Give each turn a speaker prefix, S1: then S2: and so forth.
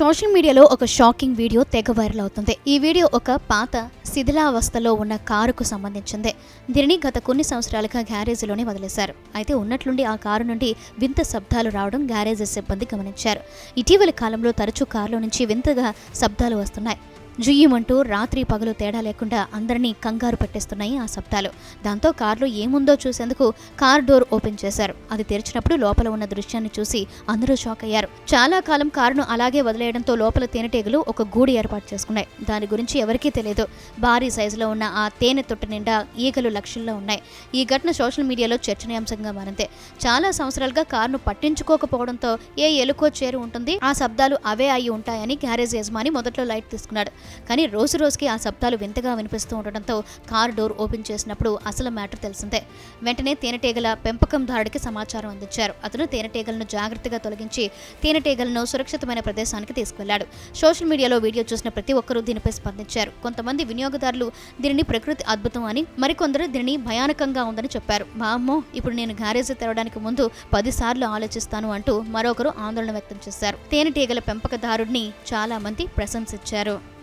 S1: Social మీడియాలో ఒక shocking video తెగ వైరల్ అవుతుంది. ఈ వీడియో ఒక పాత శిథిలావస్థలో ఉన్న కారుకు సంబంధించింది. దీనిని గత కొన్ని సంవత్సరాలుగా గ్యారేజీలోనే వదిలేశారు. అయితే ఉన్నట్లుండి ఆ కారు నుండి వింత శబ్దాలు రావడం గ్యారేజీ సిబ్బంది గమనించారు. ఇటీవలి కాలంలో తరచూ కారులో నుంచి వింతగా శబ్దాలు వస్తున్నాయి. జుయ్యమంటూ రాత్రి పగలు తేడా లేకుండా అందరినీ కంగారు పెట్టేస్తున్నాయి ఆ శబ్దాలు. దాంతో కారులో ఏముందో చూసేందుకు కార్ డోర్ ఓపెన్ చేశారు. అది తెరిచినప్పుడు లోపల ఉన్న దృశ్యాన్ని చూసి అందరూ షాక్ అయ్యారు. చాలా కాలం కారును అలాగే వదిలేయడంతో లోపల తేనెటీగలు ఒక గూడు ఏర్పాటు చేసుకున్నాయి. దాని గురించి ఎవరికీ తెలియదు. భారీ సైజులో ఉన్న ఆ తేనె తొట్టు నిండా ఈగలు లక్షల్లో ఉన్నాయి. ఈ ఘటన సోషల్ మీడియాలో చర్చనీయాంశంగా మారింది చాలా సంవత్సరాలుగా కారును పట్టించుకోకపోవడంతో ఏ ఎలుకో చేరు ఉంటుంది. ఆ శబ్దాలు అవే అయి ఉంటాయని గ్యారేజ్ యజమాని మొదట్లో లైట్ తీసుకున్నాడు. కానీ రోజు రోజుకి ఆ శబ్దాలు వింతగా వినిపిస్తూ ఉండడంతో కారు డోర్ ఓపెన్ చేసినప్పుడు అసలు మ్యాటర్ తెలిసిందే. వెంటనే తేనెటీగల పెంపకందారుడికి సమాచారం అందించారు. అతను తేనెటీగలను జాగ్రత్తగా తొలగించి తేనెటీగలను సురక్షితమైన ప్రదేశానికి తీసుకెళ్ళాడు. సోషల్ మీడియాలో వీడియో చూసిన ప్రతి ఒక్కరూ దీనిపై స్పందించారు. కొంతమంది వినియోగదారులు దీనిని ప్రకృతి అద్భుతం అని మరికొందరు దీనిని భయానకంగా ఉందని చెప్పారు. వామ్మో ఇప్పుడు నేను గ్యారేజ్ తెరవడానికి ముందు పదిసార్లు ఆలోచిస్తాను అంటూ మరొకరు ఆందోళన వ్యక్తం చేశారు. తేనెటీగల పెంపకదారుడిని చాలా మంది ప్రశంసించారు.